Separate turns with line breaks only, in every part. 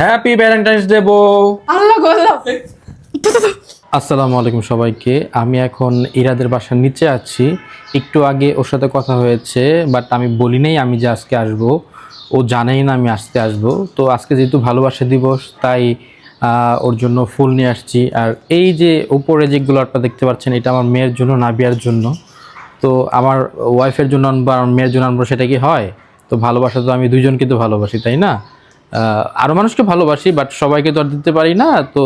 Happy Valentine's day বউ।
আল্লাহ গোল্লাপ
আসসালামু আলাইকুম সবাইকে। আমি এখন ইরাদের বাসার নিচে আছি। একটু আগে ওর সাথে কথা হয়েছে বাট আমি বলি নাই আমি যে আজকে আসব। ও জানেই না আমি আজকে আসব। তো আজকে যেহেতু ভালোবাসা দিবস তাই আহ, ওর জন্য ফুল নিয়ে আসছি। আর এই যে উপরে যেগুলো আপনারা দেখতে পাচ্ছেন এটা আমার মেয়ের জন্য নাবিয়ার জন্য। তো আমার ওয়াইফের জন্য আনব আর মেয়ের জন্য আনব সেটা কি হয়? তো ভালোবাসা তো আমি দুইজনকে তো ভালোবাসি তাই না? আহ, আরও মানুষকে ভালোবাসি বাট সবাইকে তো আর দিতে পারি না তো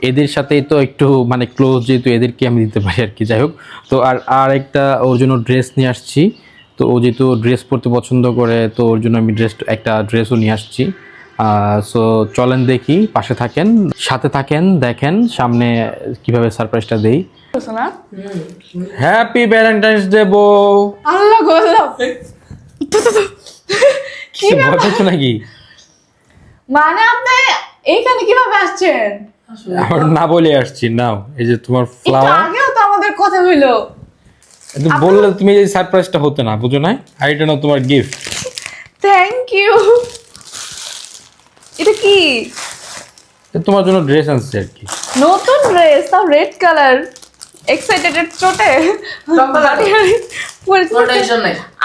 এদের সাথে তো একটু মানে ক্লোজ যেহেতু এদেরকে আমি দিতে পারি আর কি যাই হোক। তো আর আর একটা ওর জন্য ড্রেস নিয়ে আসছি। তো ও যেহেতু ড্রেস পরতে পছন্দ করে তো ওর জন্য আমি ড্রেস একটা ড্রেসও নিয়ে আসছি। সো চলেন দেখি পাশে থাকেন সাথে থাকেন দেখেন সামনে কীভাবে সারপ্রাইজটা দেই।
না
হ্যাপি ভ্যালেন্টাইন্স ডে বউ!
আল্লাহ
কি ভয় নাকি?
মানে আপনি এইখানে কীভাবে আসছেন?
আমার না বলে আসছি নাও। এই যে তোমার ফ্লাওয়ার
আগেও তো আমাদের কথা হইল।
বললে তুমি এই সারপ্রাইজটা হতে না বুঝো না আর এটা নাও তোমার গিফট
থ্যাংক ইউ এটা কি?
তোমার জন্য ড্রেস আনছি আর কি।
নতুন ড্রেস তাও রেড কালার এক্সাইটেড চোটে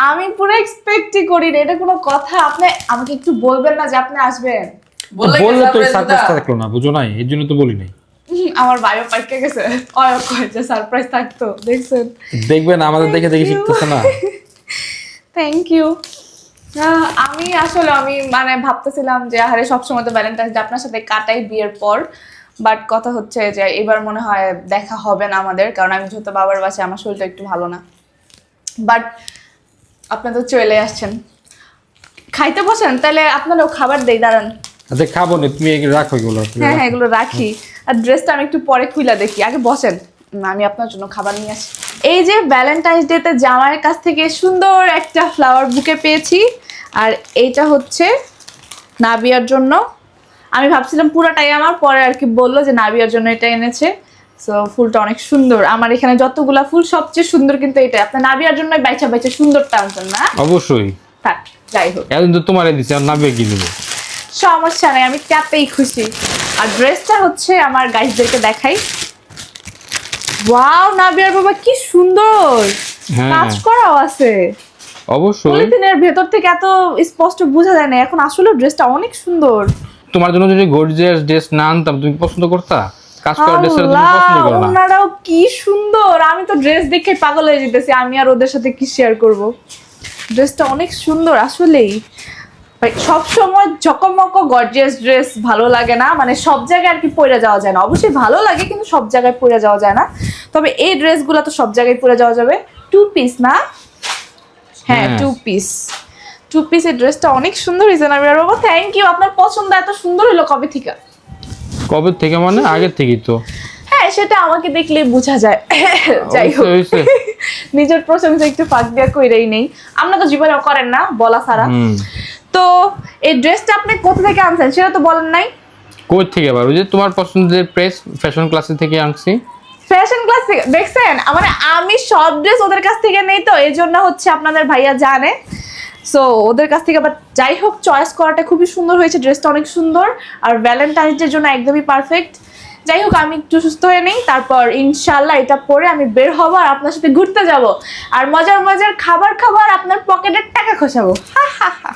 আমি পুরো এক্সপেক্টই করি না এটা কোনো কথা। আপনি আমাকে একটু বলবেন না যে আপনি আসবেন।
বললে
তো
দিতা?
থাকল না বুঝো নাই এর জন্য তো বলি নাই।
আমার বায়ো পার্কে গেছে। অয় কয়েছে সারপ্রাইজ থাকতো দেখছেন?
দেখবেন আমাদের দেখে দেখে শিখতেছে না।
থ্যাংক ইউ আমি আসলে আমি মানে ভাবতেছিলাম যে আহারে সবসময় তো ভ্যালেন্টাইন্স ডে আপনার সাথে কাটাই বিয়ের পর। বাট কথা হচ্ছে যে এবার মনে হয় দেখা হবে না আমাদের কারণ আমি যেহেতু বাবার বাসায় আমার শরীরটা একটু ভালো না। বাট আপনি তো চলে আসছেন। খাইতে বসেন তাহলে আপনারাও খাবার দেই দাঁড়ান।
আচ্ছা খাব না তুমি এগুলো রাখো এগুলো।
হ্যাঁ হ্যাঁ এগুলো রাখি। আর ড্রেসটা আমি একটু পরে খুলে দেখি। আগে বসেন আমি আপনার জন্য খাবার নিয়ে আসি। এই যে ভ্যালেন্টাইন্স ডেতে জামাইয়ের কাছ থেকে সুন্দর একটা ফ্লাওয়ার বুকে পেয়েছি। আর এইটা হচ্ছে নাবিয়ার জন্য। আমি ভাবছিলাম পুরোটাই আমার পরে আর কি বলল যে নাবিয়ার জন্য এটা এনেছে। সো ফুলটা অনেক সুন্দর। আমার এখানে যতগুলা ফুল সবচেয়ে সুন্দর কিন্তু এটা আপনার নাবিয়ার জন্য বাইচা বাইচা সুন্দরটা আনছেন না?
অবশ্যই।
থাক যাই হোক।
এখন তো তোমার দিচ্ছে আর নাবে কি দেবো?
সমস্যা নেই আমি ট্যাপেই খুশি। আর ড্রেসটা হচ্ছে আমার গাইজদেরকে দেখাই। ওয়াও নাবিয়ার বাবা কি সুন্দর!
হ্যাঁ।
কাজ করাও আছে।
অবশ্যই।
পলিথিনের ভেতর থেকে এত স্পষ্ট বোঝা যায় না এখন আসলে ড্রেসটা অনেক সুন্দর।
তোমার জন্য যদি গর্জিয়াস ড্রেস না আনতাম তুমি পছন্দ করতা? কাজ করা ড্রেস তুমি পছন্দ করো না।
ওনারাও কি সুন্দর। আমি তো ড্রেস দেখে পাগল হয়ে যেতেছি। আমি আর ওদের সাথে কি শেয়ার করব? ড্রেসটা অনেক সুন্দর আসলেই। সব সময় ঝকমক গর্জিয়াস ড্রেস ভালো লাগে না। মানে সব জায়গায় আর কি পরে যাওয়া যায় না। অবশ্যই ভালো লাগে কিন্তু সব জায়গায় পরে যাওয়া যায় না। তবে এই ড্রেসগুলো তো সব জায়গায় পরে যাওয়া যাবে। টু পিস না? হ্যাঁ
হ্যাঁ।
টু পিস টু পিসের ড্রেসটা অনেক সুন্দর হয়েছে না বাবা। থ্যাংক ইউ আপনার পছন্দ এত সুন্দর হলো কবে থেকে?
কবে থেকে মানে? আগের থেকেই তো।
হ্যাঁ সেটা আমাকে দেখলে বোঝা যায়। যাই হোক। নিজের প্রশংসা একটু ফাঁক দিয়া কইরাই নেই। আমরা তো জীবনে করেন না বলা ছাড়া। তো এই ড্রেসটা আপনি কোথা থেকে আনছেন সেটা তো বলেন নাই।
কই থেকে আবার? ওই যে তোমার পছন্দের প্রেস ফ্যাশন ক্লাসে থেকে আনছি।
ফ্যাশন ক্লাস থেকে দেখছেন? মানে আমি সব ড্রেস ওদের কাছ থেকে নেই তো এই জন্য হচ্ছে আপনাদের ভাইয়া জানে। সো ওদের কাছ থেকে আবার যাই হোক চয়েস করাটা খুবই সুন্দর হয়েছে ড্রেসটা অনেক সুন্দর, আর ভ্যালেন্টাইন্স ডের জন্য একদমই পারফেক্ট যাই হোক আমি একটু সুস্থ হয়ে নেই, তারপর ইনশাল্লাহ এটা পরে আমি বের হব আর আপনার সাথে ঘুরতে যাব। আর মজার মজার খাবার খাবার আপনার পকেটের টাকা খসাবো। হা হা হা